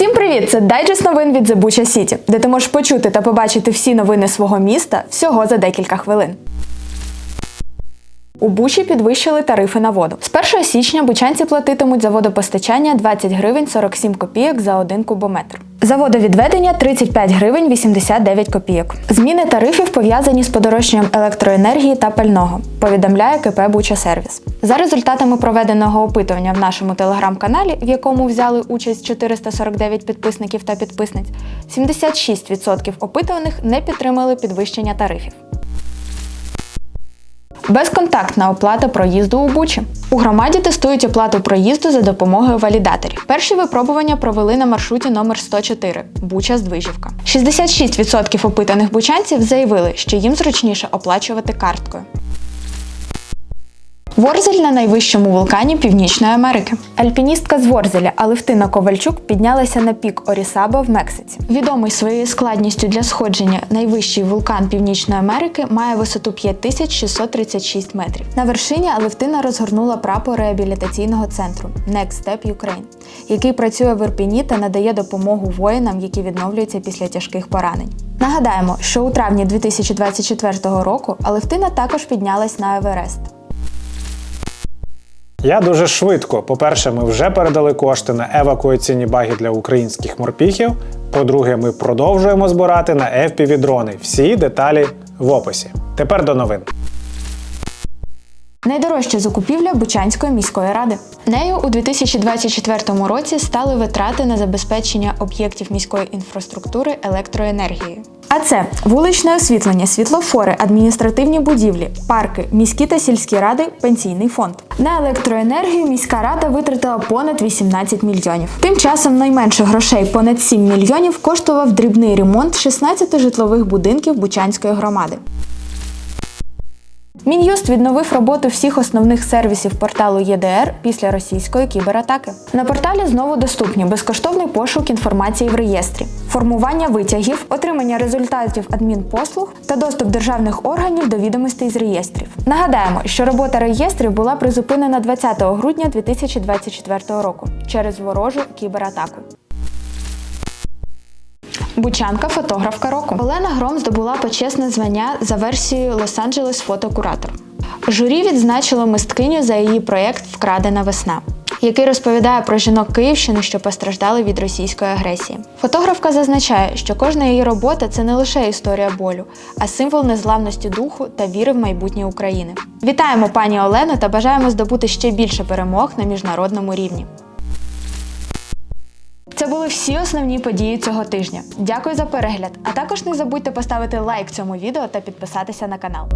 Всім привіт! Це дайджест новин від The City, де ти можеш почути та побачити всі новини свого міста всього за декілька хвилин. У Бучі підвищили тарифи на воду. З 1 січня бучанці платитимуть за водопостачання 20 гривень 47 копійок за 1 кубометр. За водовідведення 35 гривень 89 копійок. Зміни тарифів пов'язані з подорожчанням електроенергії та пального, повідомляє КП Буча Сервіс. За результатами проведеного опитування в нашому телеграм-каналі, в якому взяли участь 449 підписників та підписниць, 76% опитуваних не підтримали підвищення тарифів. Безконтактна оплата проїзду у Бучі. У громаді тестують оплату проїзду за допомогою валідаторів. Перші випробування провели на маршруті номер 104 Буча Здвижівка. 66% опитаних бучанців заявили, що їм зручніше оплачувати карткою. Ворзель на найвищому вулкані Північної Америки. Альпіністка з Ворзеля Алевтина Ковальчук піднялася на пік Орісаба в Мексиці. Відомий своєю складністю для сходження найвищий вулкан Північної Америки має висоту 5636 метрів. На вершині Алевтина розгорнула прапор реабілітаційного центру Next Step Ukraine, який працює в Ірпіні та надає допомогу воїнам, які відновлюються після тяжких поранень. Нагадаємо, що у травні 2024 року Алевтина також піднялась на Еверест. Я дуже швидко. По-перше, ми вже передали кошти на евакуаційні баги для українських морпіхів. По-друге, ми продовжуємо збирати на fpv дрони. Всі деталі в описі. Тепер до новин. Найдорожча закупівля Бучанської міської ради. Нею у 2024 році стали витрати на забезпечення об'єктів міської інфраструктури електроенергією. А це вуличне освітлення, світлофори, адміністративні будівлі, парки, міські та сільські ради, пенсійний фонд. На електроенергію міська рада витратила понад 18 мільйонів. Тим часом найменше грошей понад 7 мільйонів коштував дрібний ремонт 16 житлових будинків Бучанської громади. Мін'юст відновив роботу всіх основних сервісів порталу ЄДР після російської кібератаки. На порталі знову доступні безкоштовний пошук інформації в реєстрі, формування витягів, отримання результатів адмінпослуг та доступ державних органів до відомостей з реєстрів. Нагадаємо, що робота реєстрів була призупинена 20 грудня 2024 року через ворожу кібератаку. Бучанка фотографка року. Олена Гром здобула почесне звання за версією Лос-Анджелес фотокуратор. Журі відзначило мисткиню за її проєкт Вкрадена весна, який розповідає про жінок Київщини, що постраждали від російської агресії. Фотографка зазначає, що кожна її робота це не лише історія болю, а символ незламності духу та віри в майбутнє України. Вітаємо пані Олену та бажаємо здобути ще більше перемог на міжнародному рівні. Це були всі основні події цього тижня. Дякую за перегляд. А також не забудьте поставити лайк цьому відео та підписатися на канал.